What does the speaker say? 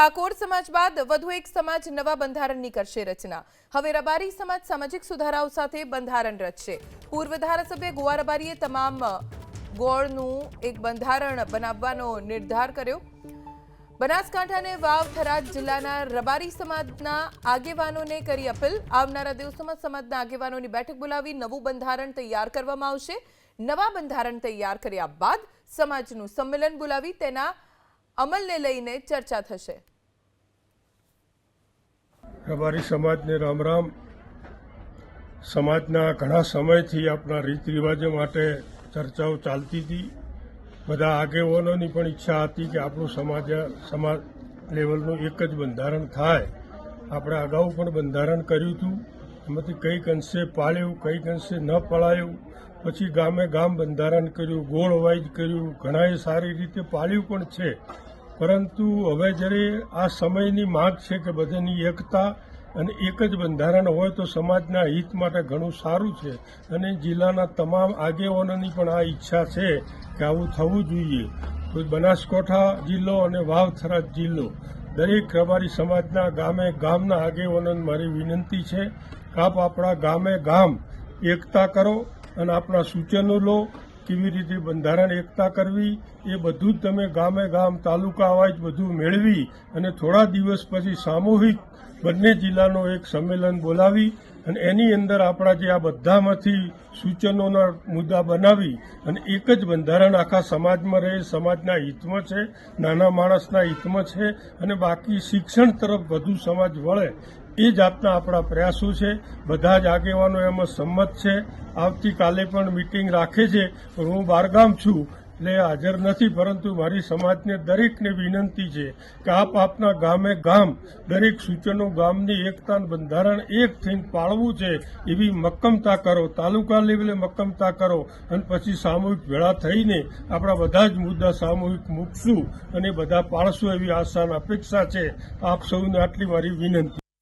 ઠાકોર સમાજ બાદ વધુ એક સમાજ નવા બંધારણની કરશે રચના. હવે રબારી સમાજ સામાજિક સુધારાઓ સાથે બંધારણ રચશે. પૂર્વ ધારાસભ્ય ગોવા રબારીએ તમામ ગોળનું એક બંધારણ બનાવવાનો નિર્ધાર કર્યો. બનાસકાંઠા અને વાવ થરાદ જિલ્લાના રબારી સમાજના આગેવાનોને કરી અપીલ. આવનારા દિવસોમાં સમાજના આગેવાનોની બેઠક બોલાવી નવું બંધારણ તૈયાર કરવામાં આવશે. નવા બંધારણ તૈયાર કર્યા બાદ સમાજનું સંમેલન બોલાવી તેના અમલને લઈને ચર્ચા થશે. રબારી સમાજને રામ રામ. સમાજના ઘણા સમયથી આપણા રીત રિવાજો માટે ચર્ચાઓ ચાલતી હતી. બધા આગેવાનોની પણ ઈચ્છા હતી કે આપણું સમાજ સમાજ લેવલનું એક જ બંધારણ થાય. આપણે અગાઉ પણ બંધારણ કર્યું હતું. એમાંથી કંઈક અંશે પાળ્યું, કંઈક અંશે ન પળાયું. પછી ગામે ગામ બંધારણ કર્યું ગોળ વાઇઝ કર્યું. ઘણાએ સારી રીતે પાળ્યું પણ છે. પરંતુ હવે જ્યારે આ સમયની માંગ છે કે બધાની એકતા અને એક જ બંધારણ હોય તો સમાજના હિત માટે ઘણું સારું છે. અને જિલ્લાના તમામ આગેવાનોની પણ આ ઈચ્છા છે કે આવું થવું જોઈએ. તો બનાસકાંઠા જિલ્લો અને વાવથરા જિલ્લો. દરેક અમારી સમાજના ગામે ગામના આગેવાનોને મારી વિનંતી છે આપ આપણા ગામે ગામ એકતા કરો અને આપણા સૂચનો લો કેવી રીતે બંધારણ એકતા કરવી, એ બધું જ તમે ગામે ગામ, તાલુકા વાઇઝ બધું મેળવી અને થોડા દિવસ પછી સામૂહિક બંને જિલ્લાનો એક સંમેલન બોલાવી અને એની અંદર આપણા જે આ બધામાંથી સૂચનોના મુદ્દા બનાવી અને એક જ બંધારણ આખા સમાજમાં રહે, સમાજના હિતમાં છે, નાના માણસના હિતમાં છે અને બાકી શિક્ષણ તરફ વધુ સમાજ વળે એ જાતના આપણા પ્રયાસો છે. બધા જ આગેવાનો એમાં સંમત છે. આવતીકાલે પણ મિટિંગ રાખે છે. પણ હું બહારગામ છું એટલે હાજર નથી, પરંતુ મારી સમાજને દરેકને વિનંતી છે કે આપ આપના ગામે ગામ, દરેક સૂચનો ગામની એકતા બંધારણ એક થઈને પાળવું છે એવી મક્કમતા કરો. તાલુકા લેવલે મક્કમતા કરો. અને પછી સામૂહિક ભેળા થઈને આપણા બધા જ મુદ્દા સામૂહિક મૂકશું અને બધા પાળશું એવી આશા અપેક્ષા છે. આપ સૌને આટલી મારી વિનંતી.